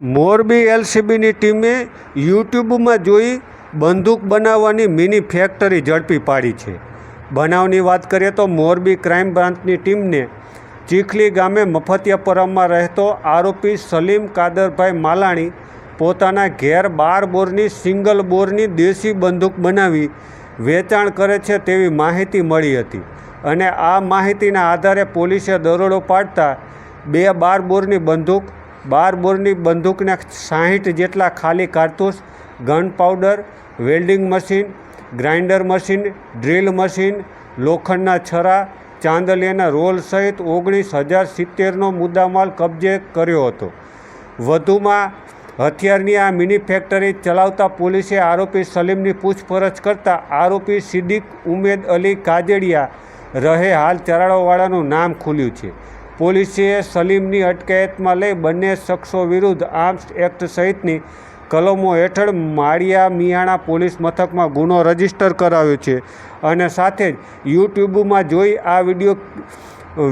મોરબી એલસીબીની ટીમે યુટ્યુબમાં જોઈ બંદૂક બનાવવાની મિની ફેક્ટરી ઝડપી પાડી છે. બનાવની વાત કરીએ તો મોરબી ક્રાઇમ બ્રાન્ચની ટીમને ચીખલી ગામે મફતિયાપુરમમાં રહેતો આરોપી સલીમ કાદરભાઈ માલાણી પોતાના ઘેર બાર બોરની સિંગલ બોરની દેશી બંદૂક બનાવી વેચાણ કરે છે તેવી માહિતી મળી હતી અને આ માહિતીના આધારે પોલીસે દરોડો પાડતા બે બાર બોરની બંદૂક બાર બોરની બંદૂકના સાહીઠ જેટલા ખાલી કારતૂસ, gun powder, welding machine, grinder machine, drill machine, લોખંડના છરા, ચાંદલિયાના રોલ સહિત ઓગણીસ હજાર સિત્તેરનો મુદ્દામાલ કબજે કર્યો હતો. વધુમાં, હથિયારની આ મિની ફેક્ટરી ચલાવતા પોલીસે આરોપી સલીમની પૂછપરછ કરતા આરોપી સિદ્દીક ઉમેદ અલી કાજેડિયા રહે હાલ ચરાડોવાળાનું નામ ખુલ્યું છે. પોલીસે સલીમની અટકાયતમાં લઈ બંને શખ્સો વિરુદ્ધ આર્મ્સ એક્ટ સહિતની કલમો હેઠળ માળિયા મિયાણા પોલીસ મથકમાં ગુનો રજિસ્ટર કરાવ્યો છે. અને સાથે જ યુટ્યુબમાં જોઈ આ વીડિયો,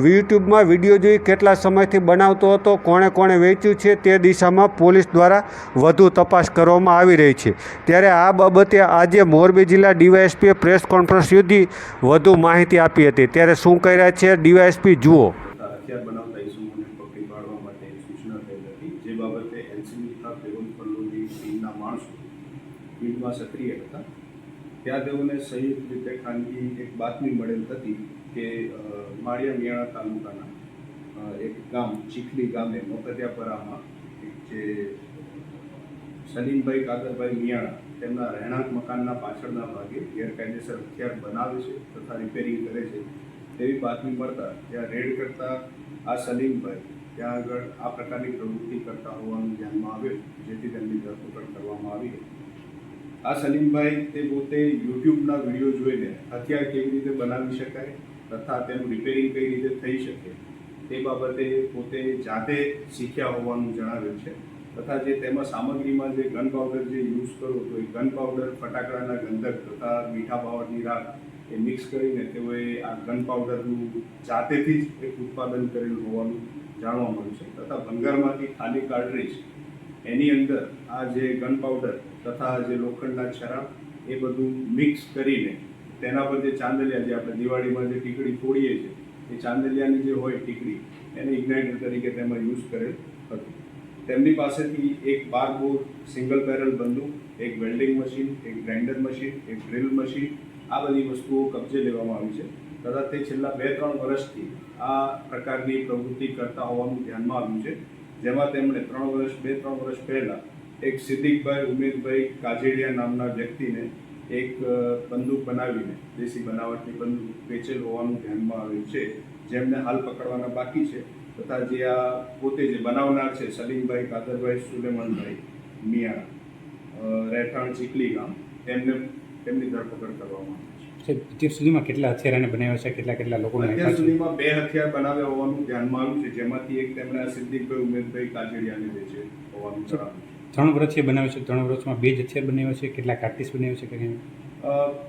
યુટ્યુબમાં વીડિયો જોઈ કેટલા સમયથી બનાવતો હતો, કોણે કોણે વેચ્યું છે તે દિશામાં પોલીસ દ્વારા વધુ તપાસ કરવામાં આવી રહી છે. ત્યારે આ બાબતે આજે મોરબી જિલ્લા ડીવાયએસપીએ પ્રેસ કોન્ફરન્સ યોજી વધુ માહિતી આપી હતી. ત્યારે શું કહી રહ્યા છે ડીવાયએસપી, જુઓ. હથિયાર બનાવતા ઇસમોને પકડી પાડવા માટે સૂચના થયેલ હતી. જે બાબતે એનસીબી તથા પેરોલ ફલ્લોની ટીમના માણસો ફિલ્ડમાં સક્રિય હતા. ત્યાં તેઓને સંયુક્ત રીતે ખાનગી એક બાતમી મળેલ હતી કે માળિયા મિયાણા તાલુકાના એક ગામ, ચીખલી ગામે મોકતિયાપરામાં જે, સલીમભાઈ કાદરભાઈ મિયાણા તેમના રહેણાંક મકાનના પાછળના ભાગે ગેરકાયદેસર હથિયાર બનાવે છે તથા રિપેરિંગ કરે છે. તેવી બાતમી મળતા ત્યાં રેડ કરતા આ સલીમભાઈ ત્યાં આગળ આ પ્રકારની પ્રવૃત્તિ કરતા હોવાનું ધ્યાનમાં આવ્યું, જેથી તેમની ધરપકડ કરવામાં આવી આ સલીમભાઈ તે પોતે યુટ્યુબના વીડિયો જોઈને હથિયાર કેવી રીતે બનાવી શકાય તથા તેનું રિપેરિંગ કઈ રીતે થઈ શકે તે બાબતે પોતે જાતે શીખ્યા હોવાનું જણાવ્યું છે. તથા જે તેમાં સામગ્રીમાં જે ગન પાવડર જે યુઝ કરો, તો એ ગન પાવડર ફટાકડાના ગંધક તથા મીઠા પાવડરની રાખ એ મિક્સ કરીને તેઓએ આ ગન પાવડરનું જાતેથી જ એક ઉત્પાદન કરેલું હોવાનું જાણવા મળ્યું છે. તથા ભંગારમાંથી ખાલી કાર્ટ્રીજ એની અંદર આ જે ગન પાવડર તથા જે લોખંડના છરા એ બધું મિક્સ કરીને તેના પર જે ચાંદલિયા જે આપણે દિવાળીમાં જે ટીકડી ફોડીએ છીએ, એ ચાંદલિયાની જે હોય ટીકડી એને ઇગ્નાઇટર તરીકે તેમાં યુઝ કરેલ તેમની પાસેથી એક બાર બોર સિંગલ બેરલ બંદૂક, એક વેલ્ડિંગ મશીન, એક ગ્રાઇન્ડર મશીન, એક ડ્રિલ મશીન, આ બધી વસ્તુઓ કબજે લેવામાં આવી છે. તથા તે છેલ્લા બે ત્રણ વર્ષથી આ પ્રકારની પ્રવૃત્તિ કરતા હોવાનું ધ્યાનમાં આવ્યું છે. જેમાં તેમણે ત્રણ વર્ષ બે ત્રણ વર્ષ પહેલાં એક સિદ્દીકભાઈ, ઉમેદભાઈ કાજેડિયા નામના વ્યક્તિને એક બંદૂક બનાવીને, દેશી બનાવટની બંદૂક વેચેલ હોવાનું ધ્યાનમાં આવ્યું છે. જેમને હાલ પકડવાના બાકી છે. તથા જે આ પોતે જે બનાવનાર છે સલીમભાઈ કાદરભાઈ સુલેમનભાઈ મિયા રહેઠાણ ચીકલી ગામ તેમને તેમની ધરપકડ કરવામાં આવી છે. અત્યાર સુધીમાં કેટલા હથિયારાને બનાવ્યા છે કેટલા કેટલા લોકોને અત્યાર સુધીમાં બે હથિયાર બનાવ્યા હોવાનું ધ્યાનમાં આવ્યું છે જેમાંથી એક તેમણે સિદ્દીકભાઈ ઉમેદભાઈ કાજડિયાને વેચે હોવાનું જણાવ્યું ત્રણ વર્ષે બનાવ્યું છે ત્રણ વર્ષમાં બે જ હથિયાર બનાવ્યા છે કેટલા કાર્ટિસ બનાવ્યા છે કે? અ,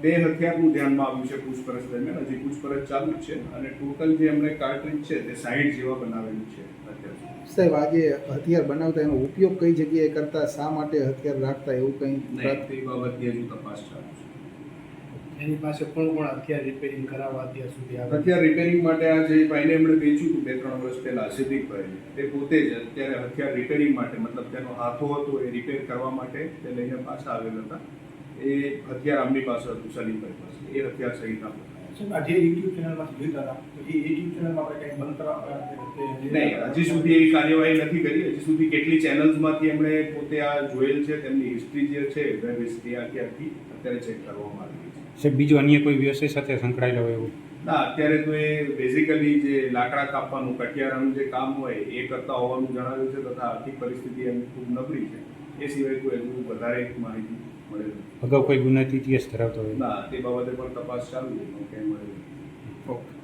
બે હથિયારનું ધ્યાનમાં આવ્યું છે પૂછપરછ દરમિયાન. હજી પૂછપરછ ચાલુ છે અને ટોટલ જે એમણે કાર્ટ્રીજ છે તે સાહીઠ જેવા બનાવેલું છે અત્યાર સાહેબ આજે હથિયાર બનાવતા એનો ઉપયોગ કઈ જગ્યાએ કરતા શા માટે હથિયાર રાખતા એવું કંઈ નહીં તે બાબતની હજુ તપાસ ચાલુ છે. એની પાસે કોણ કોણ હથિયાર રિપેરિંગ કરાવવા અત્યાર સુધી આવે હથિયાર રિપેરિંગ માટે આ જે ભાઈને એમણે વેચ્યું હતું બે ત્રણ વર્ષ પહેલા સિદ્ધિકભાઈ તે પોતે જ અત્યારે હથિયાર રિપેરિંગ માટે મતલબ તેનો હાથો હતો એ રિપેર કરવા માટે તે લઈને પાછા આવેલ હતા. એ હથિયાર આમની પાસે હતું સલીમભાઈ પાસે. એ હથિયાર સહિત આપણે જે યુટ્યુબ ચેનલમાં જોઈતા હતા. તો એ યુટ્યુબ ચેનલમાં આપણે કંઈ બંધ કરવા નહીં હજી સુધી એવી કાર્યવાહી નથી કરી. હજી સુધી કેટલી ચેનલ્સમાંથી એમણે પોતે આ જોયેલ છે તેમની હિસ્ટ્રી જે છે વેબ હિસ્ટ્રી આખી આખી અત્યારે ચેક કરવામાં આવી છે. સાહેબ બીજું અન્ય કોઈ વ્યવસાય સાથે સંકળાયેલો હોય એવું? ના અત્યારે તો એ બેઝિકલી જે લાકડા કાપવાનું કટિયારાનું જે કામ હોય એ કરતા હોવાનું જણાવ્યું છે તથા આર્થિક પરિસ્થિતિ એમની ખૂબ નબળી છે. એ સિવાય કોઈ હજુ વધારે માહિતી મળે અગાઉ કોઈ ગુનાથી ઇતિહાસ ધરાવતો હોય? ના તે બાબતે પણ તપાસ ચાલુ છે મળે ઓકે.